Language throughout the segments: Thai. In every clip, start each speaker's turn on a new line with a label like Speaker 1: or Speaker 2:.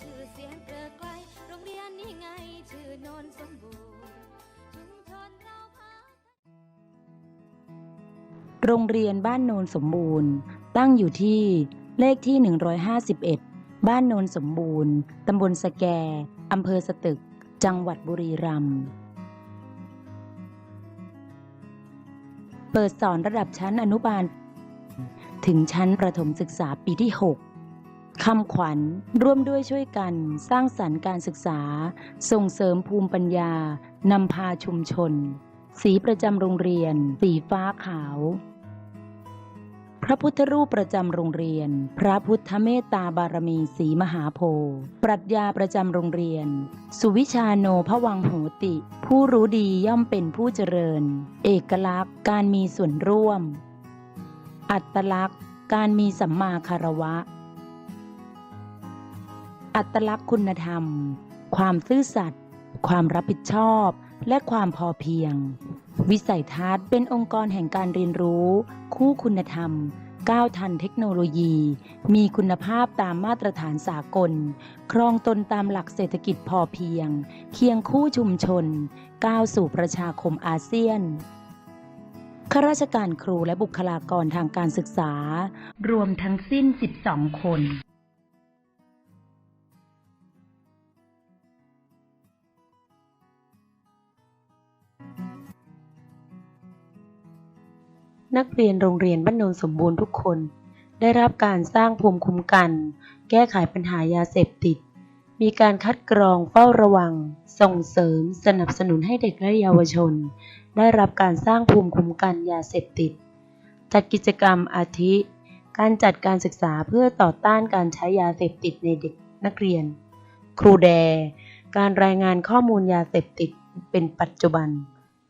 Speaker 1: ชื่อเสียงเกลือไกลโรงเรียนนี้ไง ชื่อโนนสมบูรณ์ชุมชนเราพา
Speaker 2: โรงเรียนบ้านโนนสมบูรณ์ ตั้งอยู่ที่เลขที่ 151 บ้านโนนสมบูรณ์ ตำบลสแก อำเภอสตึก จังหวัดบุรีรัมย์ เปิดสอนระดับชั้นอนุบาล ถึงชั้นประถมศึกษาปีที่ 6 คำขวัญร่วมด้วยช่วยกันสร้างสรรค์การศึกษา ส่งเสริมภูมิปัญญา นำพาชุมชน สีประจำโรงเรียน สีฟ้าขาว พระพุทธรูปประจำโรงเรียน พระพุทธเมตตาบารมีสีมหาโพธิ์ปรัชญาประจำโรงเรียน สุวิชาโนพวังโหติ ผู้รู้ดีย่อมเป็นผู้เจริญ เอกลักษณ์ การมีส่วนร่วม อัตลักษณ์ การมีสัมมาคารวะ อัตลักษณ์คุณธรรม ความซื่อสัตย์ ความรับผิดชอบ และความพอเพียง วิสัยทัศน์เป็นองค์กรแห่งการเรียนรู้ คู่คุณธรรม ก้าวทันเทคโนโลยี มีคุณภาพตามมาตรฐานสากล ครองตนตามหลักเศรษฐกิจพอเพียง เคียงคู่ชุมชน ก้าวสู่ประชาคมอาเซียนข้าราชการครูและบุคลากรทางการศึกษา รวมทั้งสิ้น 12 คน นักเรียนโรงเรียนบ้านโนนสมบูรณ์ทุกคน ได้รับการสร้างภูมิคุ้มกัน แก้ไขปัญหายาเสพติด มีการคัดกรองเฝ้าระวัง ส่งเสริมสนับสนุนให้เด็กและเยาวชน ได้รับการสร้างภูมิคุ้มกันยาเสพติด จัดกิจกรรมอาทิ การจัดการศึกษาเพื่อต่อต้านการใช้ยาเสพติดในเด็กนักเรียน ครูแด การรายงานข้อมูลยาเสพติดเป็นปัจจุบัน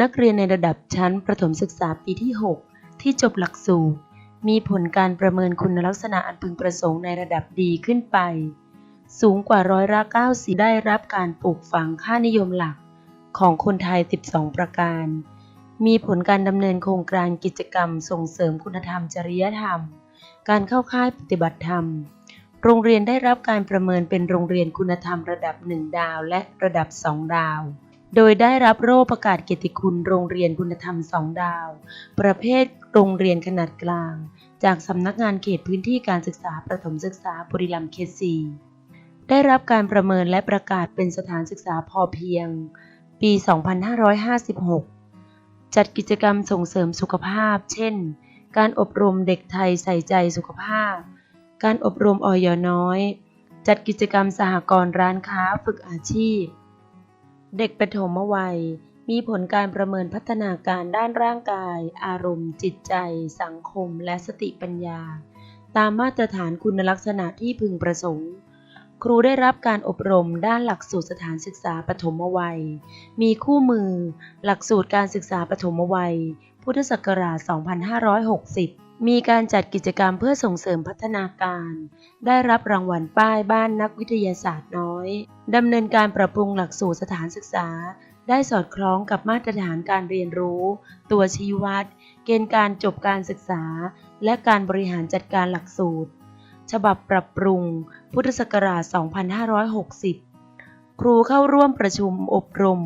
Speaker 2: นักเรียนในระดับชั้นประถมศึกษาปีที่6 ที่จบหลักสูตร มีผลการประเมินคุณลักษณะอันพึงประสงค์ในระดับดีขึ้นไป สูงกว่าร้อยละ90 ได้รับการปลูกฝังค่านิยมหลักของคนไทย 12 ประการ มีผลการดำเนินโครงการกิจกรรมส่งเสริมคุณธรรมจริยธรรม การเข้าค่ายปฏิบัติธรรม โรงเรียนได้รับการประเมินเป็นโรงเรียนคุณธรรมระดับ 1 ดาวและระดับ 2 ดาว โดยได้รับโล่ประกาศเกียรติคุณโรงเรียนคุณธรรม2ดาว ประเภทโรงเรียนขนาดกลาง จากสำนักงานเขตพื้นที่การศึกษาประถมศึกษาบุรีรัมย์เขต4ได้รับการประเมินและประกาศเป็นสถานศึกษาพอเพียง ปี 2556 จัดกิจกรรมส่งเสริมสุขภาพ เช่น การอบรมเด็กไทยใส่ใจสุขภาพ การอบรมออยน้อย จัดกิจกรรมสหกรณ์ร้านค้าฝึกอาชีพ เด็กปฐมวัย มีผลการประเมินพัฒนาการด้านร่างกาย อารมณ์ จิตใจ สังคม และสติปัญญา ตามมาตรฐานคุณลักษณะที่พึงประสงค์ ครูได้รับการอบรมด้านหลักสูตรสถานศึกษาปฐมวัย มีคู่มือ หลักสูตรการศึกษาปฐมวัย พุทธศักราช 2560 มีการจัดกิจกรรมเพื่อส่งเสริมพัฒนาการ ได้รับรางวัลป้ายบ้านนักวิทยาศาสตร์น้อย ดำเนินการปรับปรุงหลักสูตรสถานศึกษา ได้สอดคล้องกับมาตรฐานการเรียนรู้ ตัวชี้วัด เกณฑ์การจบการศึกษา และการบริหารจัดการหลักสูตร ฉบับปรับปรุง พุทธศักราช 2560 ครูเข้าร่วมประชุมอบรม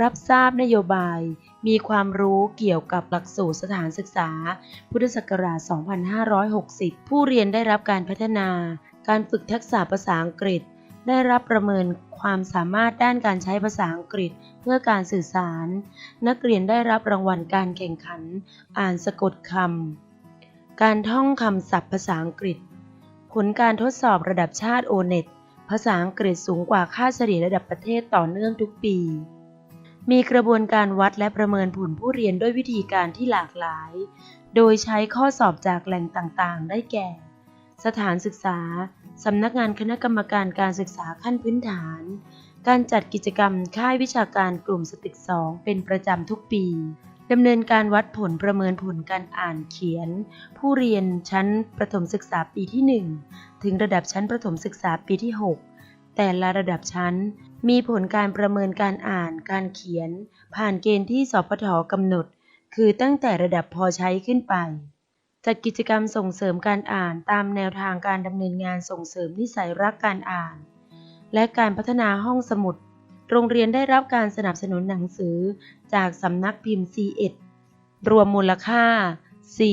Speaker 2: รับทราบนโยบาย มีความรู้เกี่ยวกับหลักสูตรสถานศึกษา พุทธศักราช 2560 ผู้เรียนได้รับการพัฒนา การฝึกทักษะภาษาอังกฤษ ได้รับประเมินความสามารถด้านการใช้ภาษาอังกฤษเพื่อการสื่อสาร นักเรียนได้รับรางวัลการแข่งขัน อ่านสะกดคำ การท่องคำศัพท์ภาษาอังกฤษ ผลการทดสอบระดับชาติ O-NET ภาษาอังกฤษสูงกว่าค่าเฉลี่ยระดับประเทศต่อเนื่องทุกปี มีกระบวนการวัดและประเมินผลผู้เรียนด้วยวิธีการที่หลากหลาย โดยใช้ข้อสอบจากแหล่งต่างๆ ได้แก่ สถานศึกษา สำนักงานคณะกรรมการการศึกษาขั้นพื้นฐาน การจัดกิจกรรมค่ายวิชาการกลุ่มสติกสองเป็นประจำทุกปีดำเนินการวัดผลประเมินผลการอ่านเขียน ผู้เรียนชั้นประถมศึกษาปีที่ 1 ถึงระดับชั้นประถมศึกษาปีที่ 6 แต่ละระดับชั้น มีผลการประเมินการอ่าน การเขียน ผ่านเกณฑ์ที่สพทกำหนด คือตั้งแต่ระดับพอใช้ขึ้นไป จัดกิจกรรมส่งเสริมการอ่านตามแนวทางการดำเนินงานส่งเสริมนิสัยรักการอ่าน และการพัฒนาห้องสมุด โรงเรียนได้รับการสนับสนุนหนังสือจากสำนักพิมพ์ C1 รวมมูลค่า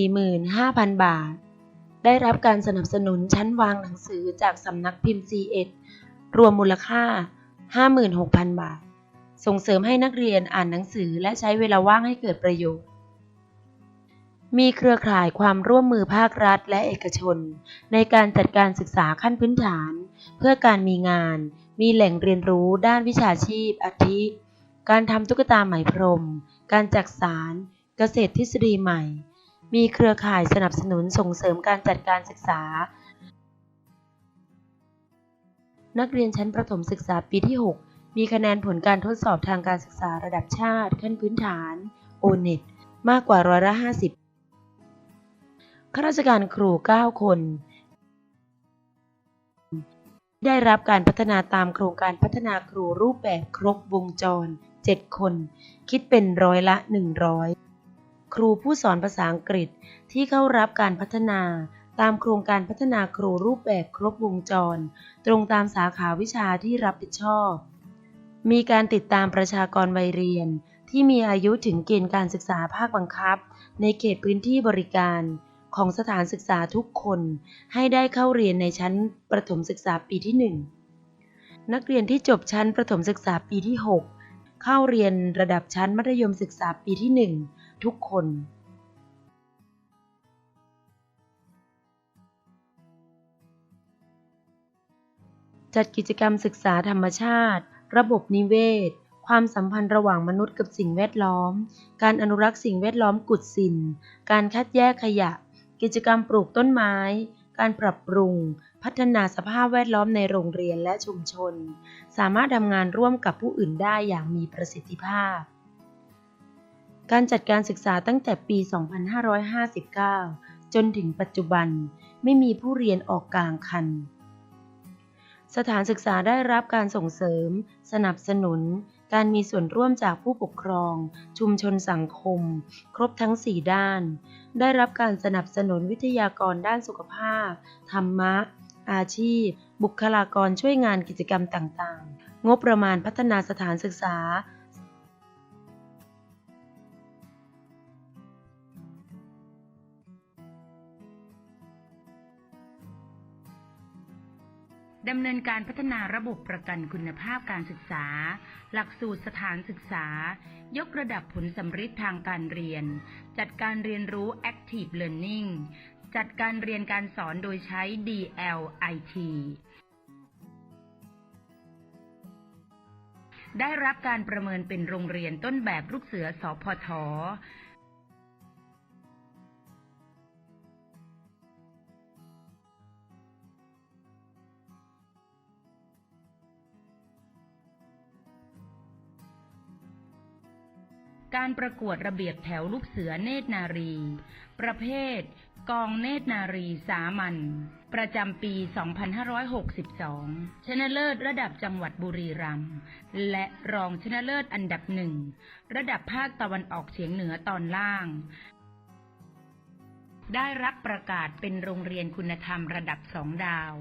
Speaker 2: 45,000 บาท ได้รับการสนับสนุนชั้นวางหนังสือจากสำนักพิมพ์ C1 รวมมูลค่า 56,000 บาท ส่งเสริมให้นักเรียนอ่านหนังสือและใช้เวลาว่างให้เกิดประโยชน์ มีเครือข่ายความร่วมมือภาครัฐและเอกชน ในการจัดการศึกษาขั้นพื้นฐาน เพื่อการมีงาน มีแหล่งเรียนรู้ด้านวิชาชีพ อาทิ การทำตุ๊กตาไหมพรม การจักสาร เกษตรทฤษฎีใหม่ มีเครือข่ายสนับสนุนส่งเสริมการจัดการศึกษา นักเรียนชั้นประถมศึกษาปีที่ 6 มีคะแนนผลการทดสอบทางการศึกษาระดับชาติ ขั้นพื้นฐาน O-NET มากกว่าร้อยละ50ข้าราชการครู 9 คน ได้รับการพัฒนาตามโครงการพัฒนาครูรูปแบบครบวงจร 7 คน คิดเป็นร้อยละ 100 ครูผู้สอนภาษาอังกฤษที่เข้ารับการพัฒนาตามโครงการพัฒนาครูรูปแบบครบวงจร ตรงตามสาขาวิชาที่รับผิดชอบ มีการติดตามประชากรวัยเรียน ที่มีอายุถึงเกณฑ์การศึกษาภาคบังคับ ในเขตพื้นที่บริการของสถานศึกษาทุกคน ให้ได้เข้าเรียนในชั้นประถมศึกษาปีที่ 1 นักเรียนที่จบชั้นประถมศึกษาปีที่ 6 เข้าเรียนระดับชั้นมัธยมศึกษาปีที่ 1 ทุกคนจัดกิจกรรมศึกษาธรรมชาติ ระบบนิเวศ ความสัมพันธ์ระหว่างมนุษย์กับสิ่งแวดล้อม การอนุรักษ์สิ่งแวดล้อมกุดสินการคัดแยกขยะ กิจกรรมปลูกต้นไม้ การปรับปรุง พัฒนาสภาพแวดล้อมในโรงเรียนและชุมชน สามารถทำงานร่วมกับผู้อื่นได้อย่างมีประสิทธิภาพ การจัดการศึกษาตั้งแต่ปี 2559 จนถึงปัจจุบันไม่มีผู้เรียนออกกลางคัน สถานศึกษาได้รับการส่งเสริม สนับสนุน การมีส่วนร่วมจากผู้ปกครอง ชุมชนสังคม ครบทั้ง 4 ด้าน ได้รับการสนับสนุนวิทยากรด้านสุขภาพ ธรรมะ อาชีพ บุคลากรช่วยงานกิจกรรมต่างๆ งบประมาณพัฒนาสถานศึกษา
Speaker 3: ดำเนินการพัฒนาระบบประกันคุณภาพการศึกษา หลักสูตรสถานศึกษา ยกระดับผลสำฤทธิ์ทางการเรียน จัดการเรียนรู้ Active Learning จัดการเรียนการสอนโดยใช้ DLIT ได้รับการประเมินเป็นโรงเรียนต้นแบบลูกเสือสอพท การประกวดระเบียบแถวลูกเสือเนตรนารี ประเภท กองเนตรนารีสามัญประจำปี 2562 ชนะเลิศระดับจังหวัดบุรีรัมย์และรองชนะเลิศอันดับหนึ่ง ระดับภาคตะวันออกเฉียงเหนือตอนล่าง ได้รับประกาศเป็นโรงเรียนคุณธรรมระดับสองดาว